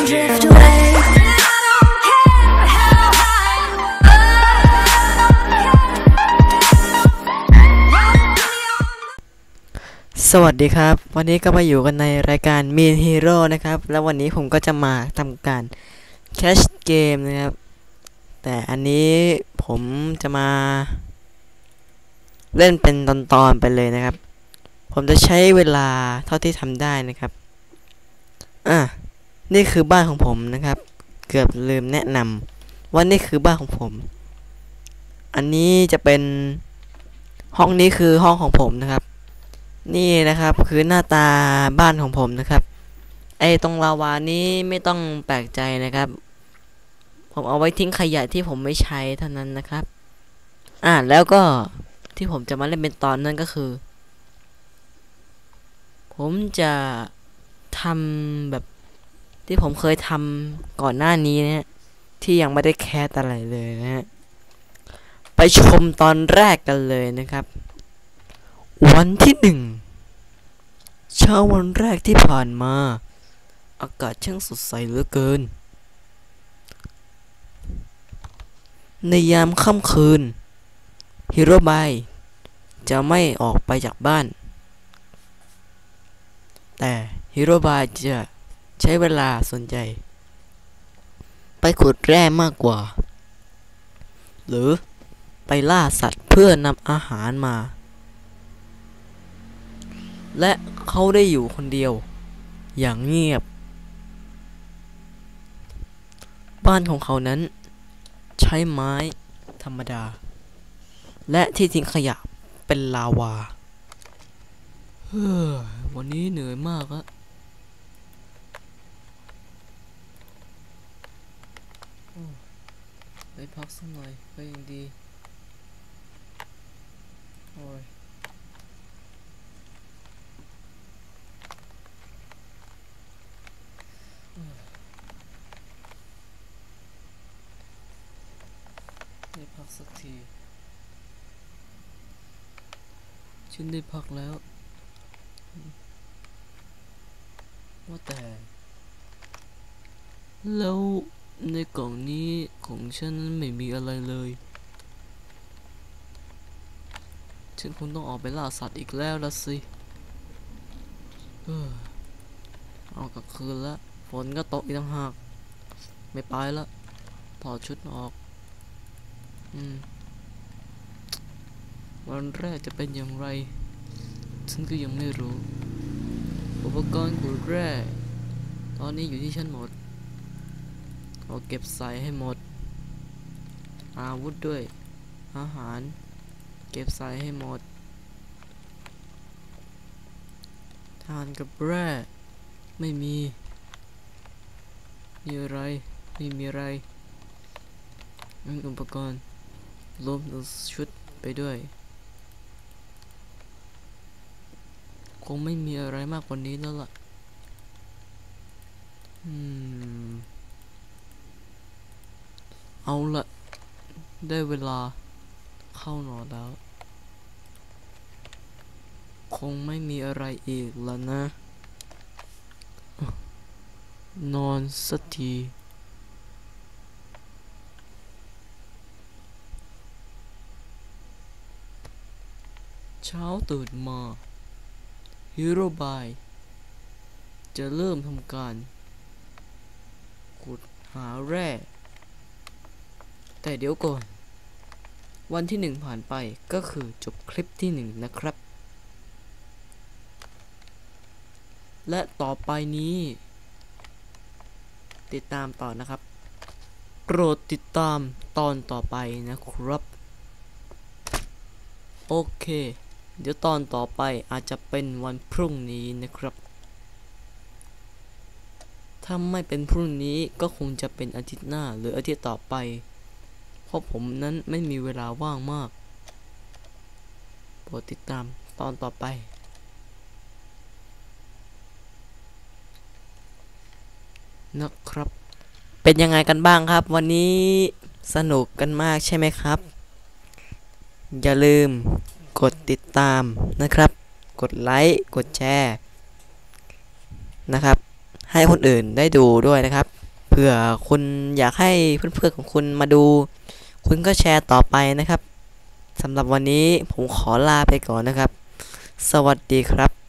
สวัสดีครับ วันนี้ก็มาอยู่กันในรายการ Mean Hero นะครับ แล้ววันนี้ผมก็จะมาทำการ Cash Game นะครับ แต่อันนี้ผมจะมา เล่นเป็นตอนๆไปเลยนะครับ ผมจะใช้เวลาเท่าที่ทำได้นะครับ นี่คือบ้านของผมนะครับ เกือบลืมแนะนำว่านี่คือบ้านของผม อันนี้จะเป็นห้องนี้คือห้องของผมนะครับ นี่นะครับคือหน้าตาบ้านของผมนะครับไอ้ตรงลาวานี้ไม่ต้องแปลกใจนะครับ ผมเอาไว้ทิ้งขยะที่ผมไม่ใช้เท่านั้นนะครับ อ่าแล้วก็ที่ผมจะมาเล่นเป็นตอนนั้นก็คือ ผมจะทำแบบ ที่ผมเคยทำก่อนหน้านี้นะฮะที่ยังไม่ได้แคสอะไรเลยนะฮะไปชมตอนแรกกันเลยนะครับ วันที่หนึ่งเช้าวันแรกที่ผ่านมา อากาศช่างสดใสเหลือเกิน ในยามค่ำคืนฮิโรบายจะไม่ออกไปจากบ้าน แต่ฮิโรบายจะ ใช้เวลาส่วนใหญ่ไปขุดแร่มากกว่า หรือไปล่าสัตว์เพื่อนำอาหารมา และเขาได้อยู่คนเดียว อย่างเงียบ บ้านของเขานั้น ใช้ไม้ธรรมดา และที่ทิ้งขยะเป็นลาวา เฮ้อวันนี้เหนื่อยมากอะโอ้ ไปพักสักหน่อยก็ยังดี โอ้ยได้พักสักทีฉันได้พักแล้ว ว่าแต่แล้ว ในกล่องนี้ของฉันไม่มีอะไรเลย ฉันคงต้องออกไปล่าสัตว์อีกแล้วละสิเออเอากลางคืนละฝนก็ตกอีกต่างหาก ไม่ไปละถอดชุดออก อืม วันแรกจะเป็นอย่างไร ฉันก็ยังไม่รู้ อุปกรณ์ขุดแร่ ตอนนี้อยู่ที่ฉันหมด เอาเก็บใส่ให้หมด อาวุธด้วยอาหาร เก็บใส่ให้หมด ทานกับแร่ไม่มี มีอะไร ไม่มีอะไรงั้นอุปกรณ์รวมถึงชุดไปด้วย คงไม่มีอะไรมากกว่านี้แล้วล่ะ อืม เอาละได้เวลาเข้านอนแล้ว คงไม่มีอะไรอีกแล้วนะ นอนสักทีเช้าตื่นมาฮิโรบายจะเริ่มทำการขุดหาแร่ แต่เดี๋ยวก่อน วันที่หนึ่งผ่านไปก็คือจบคลิปที่หนึ่งนะครับ และต่อไปนี้ ติดตามต่อนะครับ โปรดติดตามตอนต่อไปนะครับ โอเค เดี๋ยวตอนต่อไปอาจจะเป็นวันพรุ่งนี้นะครับถ้าไม่เป็นพรุ่งนี้ก็คงจะเป็นอาทิตย์หน้าหรืออาทิตย์ต่อไป เพราะผมนั้นไม่มีเวลาว่างมาก โปรดติดตามตอนต่อไปนะครับ เป็นยังไงกันบ้างครับ วันนี้สนุกกันมากใช่ไหมครับ อย่าลืมกดติดตามนะครับ กดไลค์ กดแชร์นะครับ ให้คนอื่นได้ดูด้วยนะครับ เผื่อคุณอยากให้เพื่อนๆของคุณมาดู คุณก็แชร์ต่อไปนะครับสำหรับวันนี้ผมขอลาไปก่อนนะครับ สวัสดีครับ